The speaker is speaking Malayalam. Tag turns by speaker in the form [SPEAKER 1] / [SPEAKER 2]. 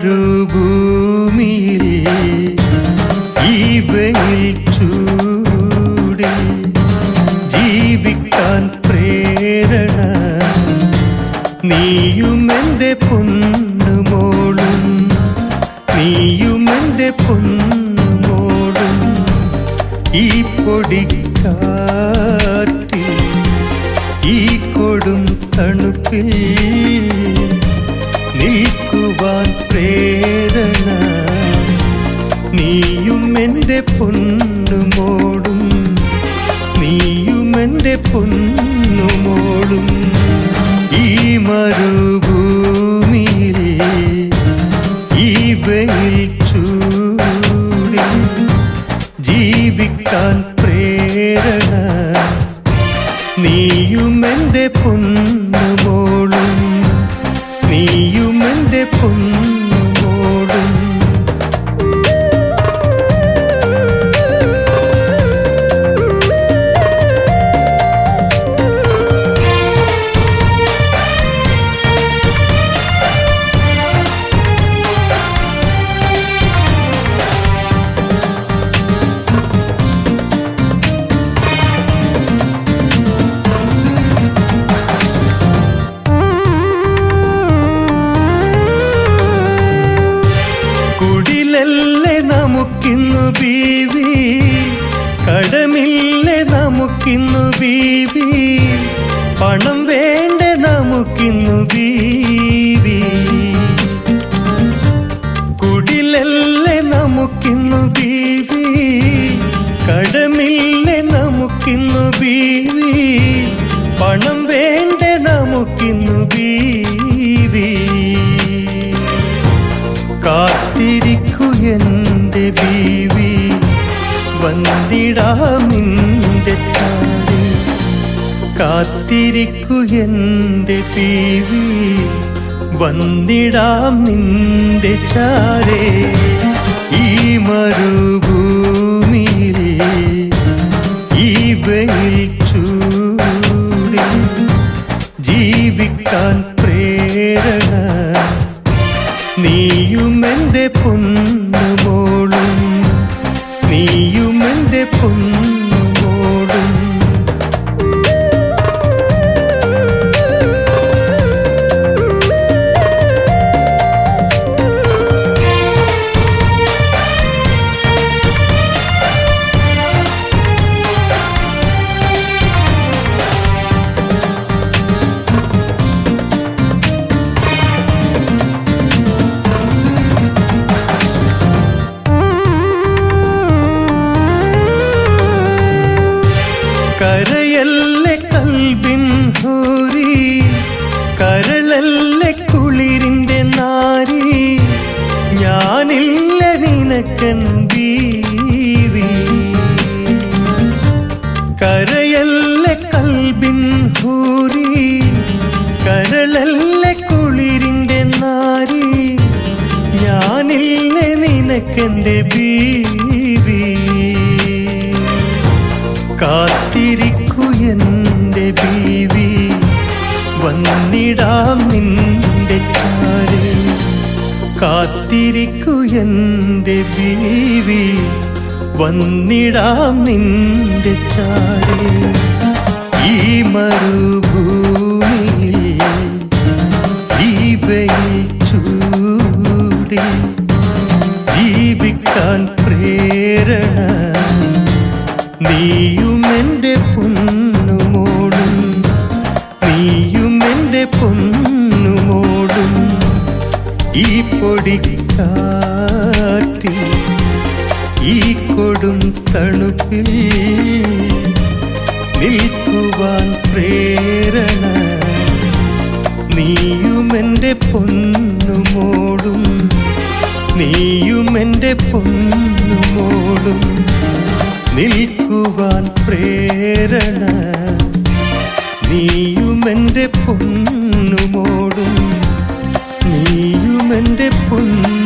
[SPEAKER 1] മരുഭൂമിയിൽ ഈ വെയിൽ ചൂടിൽ ജീവിക്കാൻ പ്രേരണ നീയും എന്റെ പൊന്നുമോളും നീയും എന്റെ പൊന്നുമോളും ഈ പൊടിക്കാറ്റിൽ ഈ കൊടും തണുപ്പിൽ നിൽക്കുവാൻ പ്രേരണ. നീയും എന്റെ പൊന്നുമോടും നീയും എന്റെ പൊന്നുമോടും ഈ മരുഭൂമിയിൽ ഈ വെയിൽ ചൂടിൽ ജീവിക്കാൻ പ്രേരണ. നീയും എന്റെ പൊന്നുമോളും എന്റെ ബീവി. കടമില്ലേ നമുക്കിന്നു ബീവി. പണം വേണ്ട നമുക്കിന്നു ബീവി. കുടിലല്ലേ നമുക്കിന്നു കാത്തിരിക്കു എന്റെ തീവി വന്നിടാം നിന്റെ ചാരേ. ഈ മരുഭൂമിയിൽ ഈ വെയിൽ ജീവിക്കാൻ പ്രേരണ. നീയും എന്റെ പൊന്നുമോളും നീയും എന്റെ പൊന്നുമോളും നിനക്കെന്റെ ബീവി. കാത്തിരിക്കു എന്റെ ബീവി. വന്നിടാം നിന്റെ ചാര് കാത്തിരിക്കു എന്റെ ബീവി. വന്നിടാം നിന്റെ ചാര് ഈ മരുഭൂമിയിൽ ഈ വെയിൽ ചൂടിൽ നീയും പൊന്നുമോടും നീയും പൊന്നുമോടും. ഈ ഈ പ്രേരണ. നീയും പൊന്നുമോടും നീയും എന്റെ പൊന്നുമോടും പ്രേരണ. നീയുമെന്റെ പൊന്നുമോടും. നീയുമെന്റെ പൊന്നു